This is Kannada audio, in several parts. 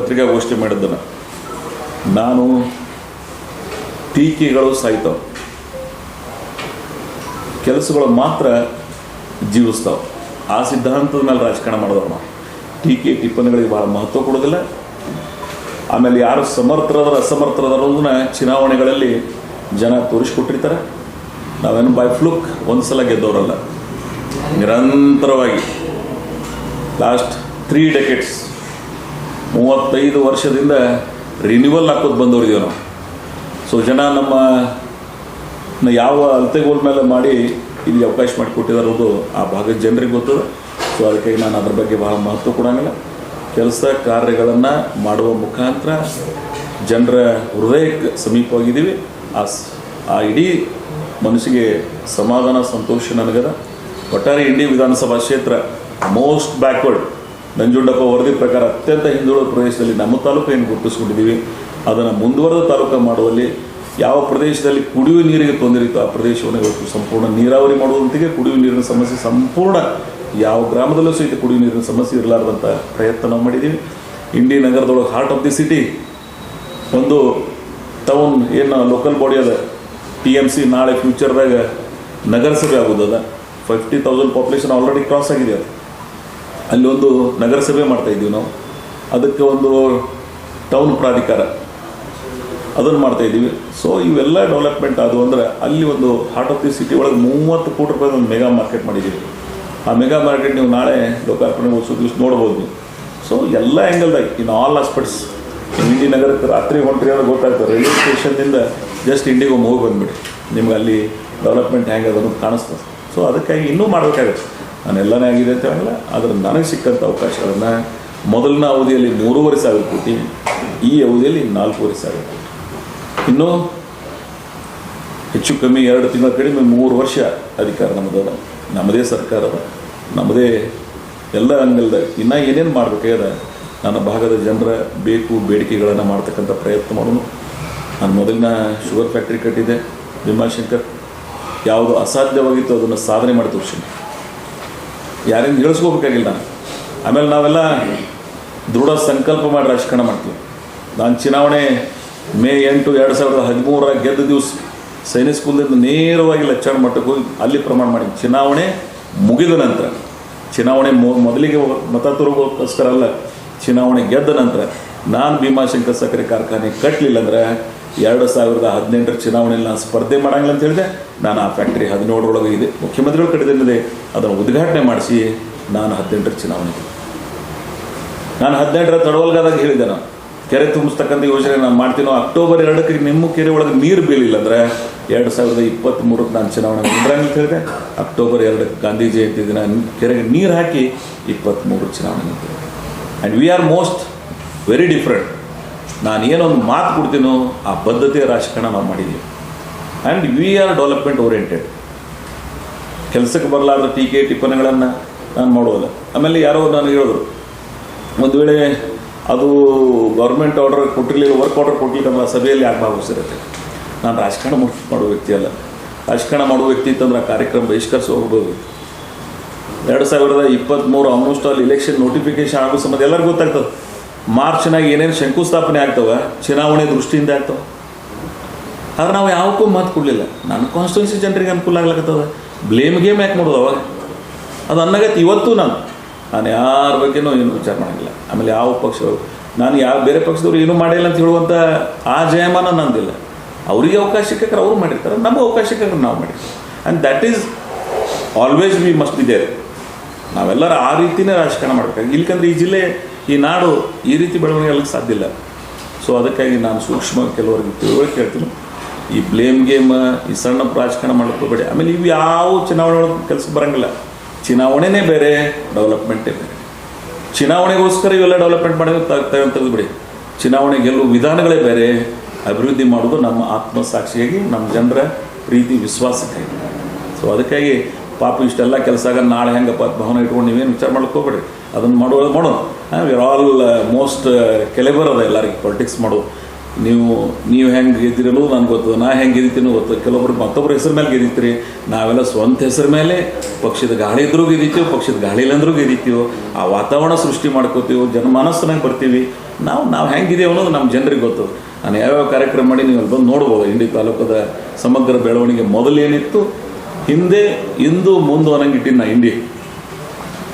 ಪತ್ರಿಕಾಗೋಷ್ಠಿ ಮಾಡಿದ್ದನ್ನು. ನಾನು ಟೀಕೆಗಳು ಸಾಯ್ತಾವೆ ಕೆಲಸಗಳು ಮಾತ್ರ ಜೀವಿಸ್ತಾವೆ. ಆ ಸಿದ್ಧಾಂತದ ಮೇಲೆ ರಾಜಕಾರಣ ಮಾಡಿದವ್ರು ನಾವು ಟೀಕೆ ಟಿಪ್ಪಣಿಗಳಿಗೆ ಭಾಳ ಮಹತ್ವ ಕೊಡೋದಿಲ್ಲ ಆಮೇಲೆ ಯಾರು ಸಮರ್ಥರದ್ರ ಅಸಮರ್ಥರದನ್ನ ಚುನಾವಣೆಗಳಲ್ಲಿ ಜನ ತೋರಿಸ್ಕೊಟ್ಟಿರ್ತಾರೆ. ನಾವೇನು ಬೈ ಫ್ಲುಕ್ ಒಂದು ಸಲ ಗೆದ್ದವರಲ್ಲ. ನಿರಂತರವಾಗಿ. ಲಾಸ್ಟ್ ತ್ರೀ ಡೆಕೆಟ್ಸ್ ಮೂವತ್ತೈದು ವರ್ಷದಿಂದ ರಿನ್ಯೂವಲ್ ಹಾಕೋದು ಬಂದವ್ರಿದ್ದೀವಿ ನಾವು ಸೊ ಜನ ನಮ್ಮ ಯಾವ ಅಳತೆಗೋಲ್ ಮೇಲೆ ಮಾಡಿ ಇಲ್ಲಿ ಅವಕಾಶ ಮಾಡಿಕೊಟ್ಟಿದಾರೋದು ಆ ಭಾಗದ ಜನರಿಗೆ ಗೊತ್ತದ ಸೊ ಅದಕ್ಕಾಗಿ ನಾನು ಅದ್ರ ಬಗ್ಗೆ ಬಹಳ ಮಹತ್ವ ಕೊಡೋಂಗಿಲ್ಲ. ಕೆಲಸ ಕಾರ್ಯಗಳನ್ನು ಮಾಡುವ ಮುಖಾಂತರ ಜನರ ಹೃದಯಕ್ಕೆ ಸಮೀಪವಾಗಿದ್ದೀವಿ. ಆ ಆ ಇಡೀ ಮನಸ್ಸಿಗೆ ಸಮಾಧಾನ, ಸಂತೋಷ ನನಗದ. ಒಟ್ಟಾರೆ ಇಂಡಿ ವಿಧಾನಸಭಾ ಕ್ಷೇತ್ರ ಮೋಸ್ಟ್ ಬ್ಯಾಕ್ವರ್ಡ್ ನಂಜುಂಡಪ್ಪ ವರದಿ ಪ್ರಕಾರ ಅತ್ಯಂತ ಹಿಂದುಳಿದ ಪ್ರದೇಶದಲ್ಲಿ ನಮ್ಮ ತಾಲೂಕು ಏನು ಗುರುತಿಸ್ಕೊಂಡಿದ್ದೀವಿ. ಅದನ್ನು ಮುಂದುವರೆದ ತಾಲೂಕು ಮಾಡುವಲ್ಲಿ ಯಾವ ಪ್ರದೇಶದಲ್ಲಿ ಕುಡಿಯುವ ನೀರಿಗೆ ತೊಂದರೆ ಇತ್ತು ಆ ಪ್ರದೇಶವನ್ನು ಇವತ್ತು ಸಂಪೂರ್ಣ ನೀರಾವರಿ ಮಾಡುವಂತಿಗೆ ಕುಡಿಯುವ ನೀರಿನ ಸಮಸ್ಯೆ ಸಂಪೂರ್ಣ ಯಾವ ಗ್ರಾಮದಲ್ಲೂ ಸಹಿತ ಕುಡಿಯುವ ನೀರಿನ ಸಮಸ್ಯೆ ಇರಲಾರ್ದಂಥ ಪ್ರಯತ್ನ ನಾವು ಮಾಡಿದ್ದೀವಿ. ಇಂಡಿ ನಗರದೊಳಗೆ ಹಾರ್ಟ್ ಆಫ್ ದಿ ಸಿಟಿ ಒಂದು ಟೌನ್ ಏನು ಲೋಕಲ್ ಬಾಡಿ ಅದ. ಟಿ ಎಂ ಸಿ ನಾಳೆ ಫ್ಯೂಚರ್ದಾಗ ನಗರಸಭೆ ಆಗೋದದ fifty thousand population already cross ಆಗಿದೆ ಅದು. ಅಲ್ಲಿ ಒಂದು ನಗರಸಭೆ ಮಾಡ್ತಾ ಇದ್ದೀವಿ ನಾವು. ಅದಕ್ಕೆ ಒಂದು ಟೌನ್ ಪ್ರಾಧಿಕಾರ ಅದನ್ನು ಮಾಡ್ತಾ ಇದ್ದೀವಿ. ಸೊ ಇವೆಲ್ಲ ಡೆವಲಪ್ಮೆಂಟ್ ಆದವು ಅಂದ್ರೆ ಅಲ್ಲಿ ಒಂದು ಹಾರ್ಟ್ ಆಫ್ ದಿ ಸಿಟಿ ಒಳಗೆ ಮೂವತ್ತು ಕೋಟಿ ರೂಪಾಯಿ ಒಂದು ಮೆಗಾ ಮಾರ್ಕೆಟ್ ಮಾಡಿದ್ದೀವಿ. ಆ ಮೆಗಾ ಮಾರ್ಕೆಟ್ ನೀವು ನಾಳೆ ಲೋಕಾರ್ಪಣೆ ಉತ್ಸವ ದಿವಸ ನೋಡ್ಬೋದು ಸೊ ಎಲ್ಲ ಆ್ಯಂಗಲ್ದಾಗ ಇನ್ ಆಲ್ ಆಸ್ಪೆಕ್ಟ್ಸ್ ಇಂಡಿ ನಗರಕ್ಕೆ ರಾತ್ರಿ ಹೊಂಟ್ರಿ ಅಂದ್ರೆ ಗೊತ್ತಾಗ್ತದೆ ರೈಲ್ವೆ ಸ್ಟೇಷನ್ನಿಂದ ಜಸ್ಟ್ ಇಂಡಿಗೆ ಹೋಗಿ ಬಂದ್ಬಿಡಿ ನಿಮ್ಗೆ ಅಲ್ಲಿ ಡೆವಲಪ್ಮೆಂಟ್ ಹೆಂಗೆ ಅದನ್ನು ಕಾಣಿಸ್ತದೆ. ಸೊ ಅದಕ್ಕಾಗಿ ಇನ್ನೂ ಮಾಡಬೇಕಾಗುತ್ತೆ. ನಾನು ಎಲ್ಲನೇ ಆಗಿದೆ ಅಂತ ಹೇಳಲ್ಲ ಆದರೆ ನನಗೆ ಸಿಕ್ಕಂಥ ಅವಕಾಶಗಳನ್ನು ಮೊದಲಿನ ಅವಧಿಯಲ್ಲಿ ಮೂರುವರೆ ಸಾವಿರ ಕೋಟಿ, ಈ ಅವಧಿಯಲ್ಲಿ ನಾಲ್ಕೂವರೆ ಸಾವಿರ ಕೋಟಿ. ಇನ್ನು ಹೆಚ್ಚು ಕಮ್ಮಿ ಎರಡು ತಿಂಗಳ ಕಡಿಮೆ ಮೂರು ವರ್ಷ ಅಧಿಕಾರ ನಮ್ಮದದ. ನಮ್ಮದೇ ಸರ್ಕಾರದ, ನಮ್ಮದೇ ಎಲ್ಲ ಅಂಗಲ್ದಾಗ ಇನ್ನೂ ಏನೇನು ಮಾಡಬೇಕಾಗ್ಯದ? ನನ್ನ ಭಾಗದ ಜನರ ಬೇಕು, ಬೇಡಿಕೆಗಳನ್ನು ಮಾಡ್ತಕ್ಕಂಥ ಪ್ರಯತ್ನ ಮಾಡೋನು ನಾನು ಮೊದಲಿನ ಶುಗರ್ ಫ್ಯಾಕ್ಟ್ರಿ ಕಟ್ಟಿದೆ ಭೀಮಾಶಂಕರ್ ಯಾವುದು ಅಸಾಧ್ಯವಾಗಿತ್ತು ಅದನ್ನು ಸಾಧನೆ ಮಾಡಿ ತೋರಿಸಿನಿ. ಯಾರಿಂದ ಹೇಳಿಸ್ಕೋಬೇಕಾಗಿಲ್ಲ ನಾನು ಆಮೇಲೆ ನಾವೆಲ್ಲ ದೃಢ ಸಂಕಲ್ಪ ಮಾಡಿ ರಾಜಕಾರಣ ಮಾಡ್ತೀವಿ. ನಾನು ಚುನಾವಣೆ ಮೇ ಎಂಟು ಎರಡು ಸಾವಿರದ ಹದಿಮೂರರ ಗೆದ್ದ ದಿವಸ ಸೈನಿಕ ಸ್ಕೂಲ್ದಿಂದ ನೇರವಾಗಿ ಲಕ್ಷಣ ಮಟ್ಟಕ್ಕೆ ಹೋಗಿ ಅಲ್ಲಿ ಪ್ರಮಾಣ ಮಾಡಿ ಚುನಾವಣೆ ಮುಗಿದ ನಂತರ, ಚುನಾವಣೆ ಮೊದಲಿಗೆ ಮತ ತರುಗೋಸ್ಕರ ಅಲ್ಲ, ಚುನಾವಣೆ ಗೆದ್ದ ನಂತರ ನಾನು ಭೀಮಾಶಂಕರ್ ಸಕ್ಕರೆ ಕಾರ್ಖಾನೆ ಕಟ್ಟಲಿಲ್ಲ ಅಂದ್ರೆ ಎರಡು ಸಾವಿರದ ಹದಿನೆಂಟರ ಚುನಾವಣೆಯಲ್ಲಿ ನಾನು ಸ್ಪರ್ಧೆ ಮಾಡಂಗಿಲ್ಲ ಅಂತ ಹೇಳಿದೆ. ನಾನು ಆ ಫ್ಯಾಕ್ಟ್ರಿ ಹದಿನೇಳರೊಳಗೆ ಇದೆ. ಮುಖ್ಯಮಂತ್ರಿಗಳು ಕಡಿದಿಲ್ಲದೆ ಅದನ್ನು ಉದ್ಘಾಟನೆ ಮಾಡಿಸಿ ನಾನು ಹದಿನೆಂಟರ ಚುನಾವಣೆ. ನಾನು ಹದಿನೆಂಟರ ತಡವಲ್ಗಾದಾಗ ಹೇಳಿದ್ದೆ ನಾನು. ಕೆರೆ ತುಂಬಿಸ್ತಕ್ಕಂಥ ಯೋಜನೆ ನಾನು ಮಾಡ್ತೀನೋ, ಅಕ್ಟೋಬರ್ ಎರಡಕ್ಕೆ ನಿಮ್ಮ ಕೆರೆ ಒಳಗೆ ನೀರು ಬೀಳಿಲ್ಲ ಅಂದರೆ ಎರಡು ಸಾವಿರದ ಇಪ್ಪತ್ತ್ಮೂರಕ್ಕೆ ನಾನು ಚುನಾವಣೆ ಅಂತ ಹೇಳಿದೆ. ಅಕ್ಟೋಬರ್ ಎರಡಕ್ಕೆ ಗಾಂಧಿ ಜಯಂತಿ ದಿನ ಕೆರೆಗೆ ನೀರು ಹಾಕಿ ಇಪ್ಪತ್ತ್ಮೂರು ಚುನಾವಣೆ ಅಂತ and we are most very different ನಾನು ಏನೊಂದು ಮಾತು ಕೊಡ್ತೀನೋ ಆ ಬದ್ಧತೆಯ ರಾಜಕಾರಣ ನಾವು ಮಾಡಿದ್ದೀವಿ. And we are development oriented ಕೆಲಸಕ್ಕೆ ಬರಲಾರ್ದ ಟೀಕೆ, ಟಿಪ್ಪಣಿಗಳನ್ನು ನಾನು ಮಾಡೋದಿಲ್ಲ ಆಮೇಲೆ ಯಾರೋ ನಾನು ಹೇಳಿದ್ರು, ಒಂದು ವೇಳೆ ಅದು ಗೌರ್ಮೆಂಟ್ ಆರ್ಡರ್ ಕೊಟ್ಟಿರಲಿಲ್ಲ ವರ್ಕ್ ಆರ್ಡರ್ ಕೊಟ್ಟಿಲ್ಲ ಸಭೆಯಲ್ಲಿ ಯಾಕೆ ಭಾಗವಹಿಸಿರುತ್ತೆ? ನಾನು ರಾಜಕಾರಣ ಮಾಡೋ ವ್ಯಕ್ತಿ ಅಲ್ಲ. ರಾಜಕಾರಣ ಮಾಡೋ ವ್ಯಕ್ತಿ ಅಂತಂದ್ರೆ ಆ ಕಾರ್ಯಕ್ರಮ ಬಹಿಷ್ಕರಿಸಿ ಹೋಗ್ಬೋದು ಎರಡು ಸಾವಿರದ ಇಪ್ಪತ್ತ್ಮೂರು ಆಲ್ಮೋಸ್ಟ್ ಅಲ್ಲಿ ಇಲೆಕ್ಷನ್ ನೋಟಿಫಿಕೇಶನ್ ಆಗೋ ಸಂಬಂಧ ಎಲ್ಲರಿಗೂ ಗೊತ್ತಾಗ್ತದೆ. ಮಾರ್ಚ್ನಾಗ ಏನೇನು ಶಂಕುಸ್ಥಾಪನೆ ಆಗ್ತವೆ, ಚುನಾವಣೆ ದೃಷ್ಟಿಯಿಂದ ಆಗ್ತವೆ. ಆದ್ರೆ ನಾವು ಯಾವಕ್ಕೂ ಮಾತು ಕೊಡಲಿಲ್ಲ. ನನ್ನ ಕಾನ್ಸ್ಟಿಟ್ಯೂನ್ಸಿ ಜನರಿಗೆ ಅನುಕೂಲ ಆಗ್ಲಕತ್ತದ. ಬ್ಲೇಮ್ ಗೇಮ್ ಯಾಕೆ ಮಾಡೋದು ಅವಾಗ? ಅದು ಅನ್ನಗತ್ತೆ ಇವತ್ತು ನಾನು. ನಾನು ಯಾರ ಬಗ್ಗೆನೂ ಏನು ವಿಚಾರ ಮಾಡಂಗಿಲ್ಲ. ಆಮೇಲೆ ಯಾವ ಪಕ್ಷದವರು? ನಾನು ಯಾವ ಬೇರೆ ಪಕ್ಷದವ್ರು ಏನೂ ಮಾಡಿಲ್ಲ ಅಂತ ಹೇಳುವಂಥ ಆ ಜಯಮಾನ ನಂದಿಲ್ಲ. ಅವರಿಗೆ ಅವಕಾಶ ಸಿಕ್ಕಾರೆ ಅವರು ಮಾಡಿರ್ತಾರೆ. ನಮಗೆ ಅವಕಾಶ ಸಿಕ್ಕಾರೆ ನಾವು ಮಾಡಿರ್ತೀವಿ. And that is always we must be there ನಾವೆಲ್ಲರೂ ಆ ರೀತಿನೇ ರಾಜಕಾರಣ ಮಾಡ್ಬೇಕಾಗಿ. ಇಲ್ಲಿಕಂದ್ರೆ ಈ ಜಿಲ್ಲೆ ಈ ನಾಡು ಈ ರೀತಿ ಬೆಳವಣಿಗೆ ಆಗಲಿಕ್ಕೆ ಸಾಧ್ಯ ಇಲ್ಲ. ಸೊ ಅದಕ್ಕಾಗಿ ನಾನು ಸೂಕ್ಷ್ಮ ಕೆಲವರಿಗೆ ತಿಳುವಳಿಕೆ ಹೇಳ್ತೀನಿ. ಈ ಬ್ಲೇಮ್ ಗೇಮ್ ಈ ಸಣ್ಣ ರಾಜಕಾರಣ ಮಾಡ್ಕೋಬೇಡಿ ಆಮೇಲೆ ಇವು ಯಾವ ಚುನಾವಣೆ ಒಳಗೆ ಕೆಲಸಕ್ಕೆ ಬರೋಂಗಿಲ್ಲ. ಚುನಾವಣೆನೇ ಬೇರೆ ಡೆವಲಪ್ಮೆಂಟೇ ಬೇರೆ. ಚುನಾವಣೆಗೋಸ್ಕರ ಇವೆಲ್ಲ ಡೆವಲಪ್ಮೆಂಟ್ ಮಾಡೋದು ತೆಗೆದು ಬಿಡಿ ಚುನಾವಣೆ ಗೆಲ್ಲುವ ವಿಧಾನಗಳೇ ಬೇರೆ. ಅಭಿವೃದ್ಧಿ ಮಾಡೋದು ನಮ್ಮ ಆತ್ಮಸಾಕ್ಷಿಯಾಗಿ ನಮ್ಮ ಜನರ ಪ್ರೀತಿ ವಿಶ್ವಾಸಕ್ಕಾಗಿ ಸೊ ಅದಕ್ಕಾಗಿ ಪಾಪ ಇಷ್ಟೆಲ್ಲ ಕೆಲಸ ಆಗ ನಾಳೆ ಹೆಂಗಪ್ಪ ಭವನ ಇಟ್ಕೊಂಡು ನೀವೇನು ವಿಚಾರ ಮಾಡಕ್ಕೆ ಹೋಗ್ಬೇಡಿ ಅದನ್ನು ಮಾಡೋದು ಮಾಡೋದು we are all most calibre ಅದ ಎಲ್ಲರಿಗೆ ಪಾಲಿಟಿಕ್ಸ್ ಮಾಡೋದು ನೀವು ನೀವು ಹೆಂಗೆ ಗೆದ್ದಿರಲು ನನಗೆ ಗೊತ್ತು, ನಾ ಹೆಂಗೆ ಗೆದಿತೀನೋ ಗೊತ್ತು. ಕೆಲವೊಬ್ರು ಮತ್ತೊಬ್ಬರ ಹೆಸರು ಮೇಲೆ ಗೆದಿತೀರಿ ನಾವೆಲ್ಲ ಸ್ವಂತ ಹೆಸರು ಮೇಲೆ ಪಕ್ಷದ ಗಾಳಿ ಇದ್ರೂ ಗೆದಿತೀವಿ ಪಕ್ಷದ ಗಾಳಿ ಇಲ್ಲಂದ್ರೂ ಗೆದಿತೀವೋ ಆ ವಾತಾವರಣ ಸೃಷ್ಟಿ ಮಾಡ್ಕೋತೀವೋ ಜನಮಾನಸ್ಸನಾಗ ಬರ್ತೀವಿ. ನಾವು ನಾವು ಹೆಂಗಿದೀವಿ ಅನ್ನೋದು ನಮ್ಮ ಜನರಿಗೆ ಗೊತ್ತು. ನಾನು ಯಾವ್ಯಾವ ಕಾರ್ಯಕ್ರಮ ಮಾಡಿ ನೀವು ಅಲ್ಲಿ ಬಂದು ನೋಡ್ಬೋದು. ಇಂಡಿ ತಾಲೂಕದ ಸಮಗ್ರ ಬೆಳವಣಿಗೆ ಮೊದಲೇನಿತ್ತು ಹಿಂದೆ, ಇಂದು, ಮುಂದು ಅನ್ನಂಗೆ ಇಟ್ಟಿನ ಇಂಡಿ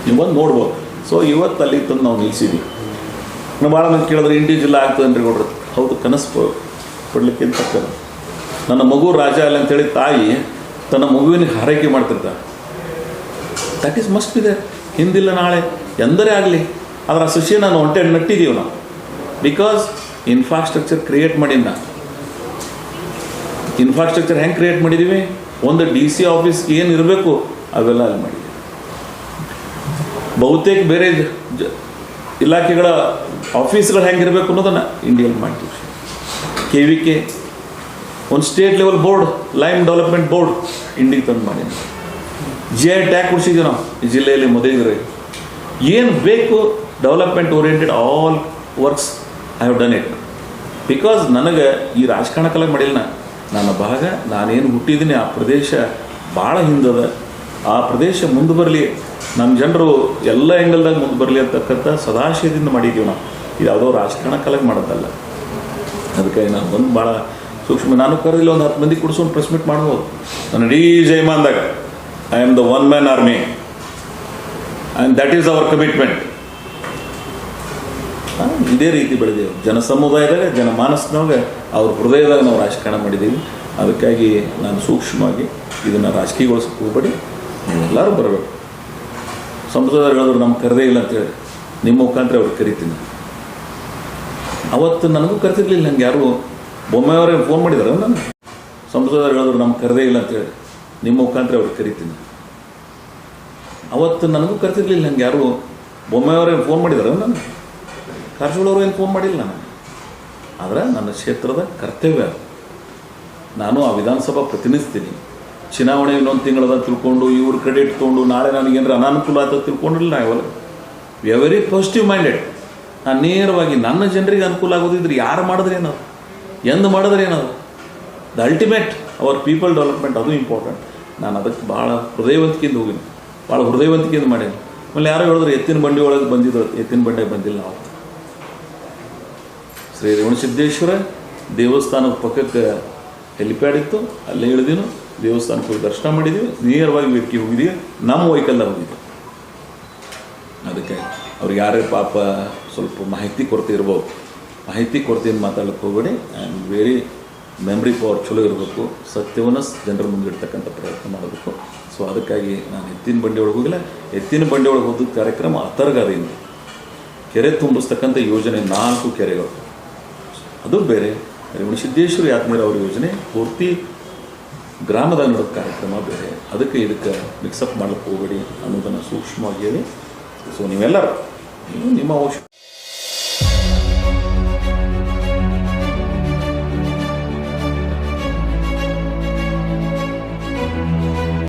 ನೀವು ಬಂದು ನೋಡ್ಬೋದು. ಸೊ ಇವತ್ತು ಅಲ್ಲಿ ತಂದು ನಾವು ನಿಲ್ಲಿಸಿದ್ವಿ ನಾವು ಭಾಳ ಮಂದಿ ಕೇಳಿದ್ರೆ ಇಂಡಿ ಜಿಲ್ಲಾ ಆಗ್ತದೆ ಅಂದ್ರೆ ಕೊಡ್ರಿ. ಹೌದು, ಕನಸು ಕೊಡ್ಲಿಕ್ಕೆ ಅಂತ ನನ್ನ ಮಗು ರಾಜ ಅಲ್ಲ ಅಂತೇಳಿ ತಾಯಿ ತನ್ನ ಮಗುವಿನ ಹಾರೈಕೆ ಮಾಡ್ತಿರ್ತಾರೆ ದಟ್ ಈಸ್ ಮಸ್ಟ್ ಇದೆ ಹಿಂದಿಲ್ಲ ನಾಳೆ. ಎಂದರೆ ಆಗಲಿ. ಅದರ ಸಸಿಯ ನಾನು ಹೊಂಟೆ ನಟ್ಟಿದ್ದೀವಿ ನಾವು. ಬಿಕಾಸ್ ಇನ್ಫ್ರಾಸ್ಟ್ರಕ್ಚರ್ ಕ್ರಿಯೇಟ್ ನಾನು ಇನ್ಫ್ರಾಸ್ಟ್ರಕ್ಚರ್ ಹೆಂಗೆ ಕ್ರಿಯೇಟ್ ಮಾಡಿದ್ದೀವಿ? ಒಂದು ಡಿ ಸಿ ಆಫೀಸ್ ಏನು ಇರಬೇಕು ಅವೆಲ್ಲ ಅಲ್ಲಿ ಮಾಡಿದೆ ಬಹುತೇಕ ಬೇರೆ ಇಲಾಖೆಗಳ ಆಫೀಸ್ಗಳು ಹೆಂಗಿರಬೇಕು ಅನ್ನೋದನ್ನು ಇಂಡಿಯಲ್ಲಿ ಮಾಡ್ತೀವಿ. ಕೆ ವಿ ಕೆ, ಒಂದು state level board, lime development board ಇಂಡಿಗೆ ತಂದು ಮಾಡಿ ಜಿ ಐ ಟ್ಯಾಕ್ ಕೊಡಿಸಿದ್ವಿ ನಾವು ಜಿಲ್ಲೆಯಲ್ಲಿ ಮದುವೆ ಏನು ಬೇಕು development oriented all works I have done it. Because ನನಗೆ ಈ ರಾಜಕಾರಣಕ್ಕೆಲ್ಲ ಮಾಡಿಲ್ಲ ನಾ. ನನ್ನ ಭಾಗ, ನಾನೇನು ಹುಟ್ಟಿದ್ದೀನಿ ಆ ಪ್ರದೇಶ ಭಾಳ ಹಿಂದದ. ಆ ಪ್ರದೇಶ ಮುಂದೆ ಬರಲಿ. ನಮ್ಮ ಜನರು ಎಲ್ಲ ಎಂಗಲ್ದಾಗ ಮುಂದೆ ಬರಲಿ ಅಂತಕ್ಕಂಥ ಸದಾಶಯದಿಂದ ಮಾಡಿದ್ದೀವಿ ನಾವು. ಇದು ಯಾವುದೋ ರಾಜಕಾರಣಕ್ಕಾಗಿ ಮಾಡೋದಲ್ಲ. ಅದಕ್ಕೆ ನಾನು ಬಂದು ಭಾಳ ಸೂಕ್ಷ್ಮ ನಾನು ಕರೆದಿಲ್ಲ ಒಂದು ಹತ್ತು ಮಂದಿ ಕುಡಿಸೋನು ಪ್ರೆಸ್ ಮೀಟ್ ಮಾಡ್ಬೋದು. ನಾನು ಇಡೀ ಜೈಮಾನ್ದಾಗ I am the one man army and that is our commitment ಇದೇ ರೀತಿ ಬೆಳೆದೇವು ಜನ ಸಮುದಾಯದಾಗ, ಜನ ಮಾನಸ್ನಾಗ ಅವ್ರ ಹೃದಯದಾಗ ನಾವು ರಾಜಕಾರಣ ಮಾಡಿದ್ದೀವಿ. ಅದಕ್ಕಾಗಿ ನಾನು ಸೂಕ್ಷ್ಮವಾಗಿ ಇದನ್ನು ರಾಜಕೀಯಗೊಳಿಸಕ್ಕೆ ಹೋಗ್ಬೇಡಿ ನೀವೆಲ್ಲರೂ ಬರಬೇಕು. ಸಂಸದರು ಹೇಳಿದ್ರು ನಮ್ಗೆ ಕರೆದೇ ಇಲ್ಲ ಅಂತೇಳಿ ನಿಮ್ಮ ಮುಖಾಂತರ ಅವ್ರಿಗೆ ಕರಿತೀನಿ. ಅವತ್ತು ನನಗೂ ಕರೆತಿರ್ಲಿಲ್ಲ ನಂಗೆ ಯಾರು ಬೊಮ್ಮೆಯವರೇ ಫೋನ್ ಮಾಡಿದಾರೆ ನಾನು ಸಂಸದರು ನಮ್ಗೆ ಕರೆದೇ ಇಲ್ಲ ಅಂತೇಳಿ ನಿಮ್ಮ ಮುಖಾಂತರ ಅವ್ರಿಗೆ ಕರಿತೀನಿ. ಅವತ್ತು ನನಗೂ ಕರೆತಿರ್ಲಿಲ್ಲ ನಂಗೆ ಯಾರು ಬೊಮ್ಮೆಯವರೇ ಫೋನ್ ಮಾಡಿದಾರೆ ನಾನು ಕಾರಜೋಳವ್ರು ಏನು ಫೋನ್ ಮಾಡಿಲ್ಲ ನಾನು ಆದರೆ ನನ್ನ ಕ್ಷೇತ್ರದ ಕರ್ತವ್ಯ. ನಾನು ಆ ವಿಧಾನಸಭಾ ಪ್ರತಿನಿಧಿಸ್ತೀನಿ. ಚುನಾವಣೆ ಇನ್ನೊಂದು ತಿಂಗಳದ ತಿಳ್ಕೊಂಡು, ಇವ್ರ ಕ್ರೆಡಿಟ್ ತೊಗೊಂಡು, ನಾಳೆ ನನಗೇನಾರ ಅನಾನುಕೂಲ ಆಯ್ತು ತಿಳ್ಕೊಂಡಿಲ್ಲ ನಾ ಆರ್ ವೆರಿ ಪಾಸಿಟಿವ್ ಮೈಂಡೆಡ್ ನಾನು ನೇರವಾಗಿ ನನ್ನ ಜನರಿಗೆ ಅನುಕೂಲ ಆಗೋದಿದ್ರೆ ಯಾರು ಮಾಡಿದ್ರೆ ಏನದು? ಎಂದು ಮಾಡಿದ್ರೆ ಏನದು? The ultimate our people development ಅದು ಇಂಪಾರ್ಟೆಂಟ್ ನಾನು ಅದಕ್ಕೆ ಭಾಳ ಹೃದಯವಂತಿಕೆಯಿಂದ ಹೋಗಿನಿ. ಭಾಳ ಹೃದಯವಂತಿಕೆಯಿಂದ ಮಾಡೀನಿ. ಆಮೇಲೆ ಯಾರೋ ಹೇಳಿದ್ರು, ಎತ್ತಿನ ಬಂಡಿ ಒಳಗೆ ಬಂದಿದ್ರು. ಎತ್ತಿನ ಬಂಡೆ ಬಂದಿಲ್ಲ ನಾವು. ಶ್ರೀ ರೇವಣಸಿದ್ದೇಶ್ವರ ದೇವಸ್ಥಾನದ ಪಕ್ಕಕ್ಕೆ ಹೆಲಿಪ್ಯಾಡ್ ಇತ್ತು, ಅಲ್ಲೇ ಇಳಿದೀನು. ದೇವಸ್ಥಾನಕ್ಕೆ ಹೋಗಿ ದರ್ಶನ ಮಾಡಿದ್ದೀವಿ ನೇರವಾಗಿ ವ್ಯಕ್ತಿ ಹೋಗಿದ್ದೀವಿ ನಮ್ಮ ವೈಕಲ್ಲ ಹೋಗಿದ್ದು ಅದಕ್ಕೆ ಅವ್ರಿಗೆ ಯಾರೇ ಪಾಪ ಸ್ವಲ್ಪ ಮಾಹಿತಿ ಕೊರತೆ ಇರ್ಬೋದು. ಮಾಹಿತಿ ಕೊರತೆಯನ್ನು ಮಾತಾಡಕ್ಕೆ ಹೋಗಬೇಡಿ. ಆ್ಯಂಡ್ ವೆರಿ ಮೆಮ್ರಿ ಪವರ್ ಚಲೋ ಇರಬೇಕು. ಸತ್ಯವನ್ನು ಜನರ ಮುಂದೆ ಇಡ್ತಕ್ಕಂಥ ಪ್ರಯತ್ನ ಮಾಡಬೇಕು. ಸೊ ಅದಕ್ಕಾಗಿ ನಾನು ಎತ್ತಿನ ಬಂಡಿ ಒಳಗೆ ಹೋಗಿಲ್ಲ. ಎತ್ತಿನ ಬಂಡಿ ಒಳಗೆ ಹೋದ ಕಾರ್ಯಕ್ರಮ ಅತರ್ಗದಿಂದ ಕೆರೆ ತುಂಬಿಸ್ತಕ್ಕಂಥ ಯೋಜನೆ ನಾಲ್ಕು ಕೆರೆಗಳು. ಅದು ಬೇರೆ. ಸಿದ್ದೇಶ್ವರಿ ಅವ್ರ ಯೋಜನೆ, ಪೂರ್ತಿ ಗ್ರಾಮದ ನೋಡೋ ಕಾರ್ಯಕ್ರಮ ಬೇರೆ. ಅದಕ್ಕೆ ಇದಕ್ಕೆ ಮಿಕ್ಸಪ್ ಮಾಡಲಿಕ್ಕೆ ಹೋಗಬೇಡಿ ಅನ್ನೋದನ್ನು ಸೂಕ್ಷ್ಮವಾಗಿ ಹೇಳಿ. ಸೊ ನೀವೆಲ್ಲರೂ, ನೀವು ನಿಮ್ಮ ಅವಶ್ಯ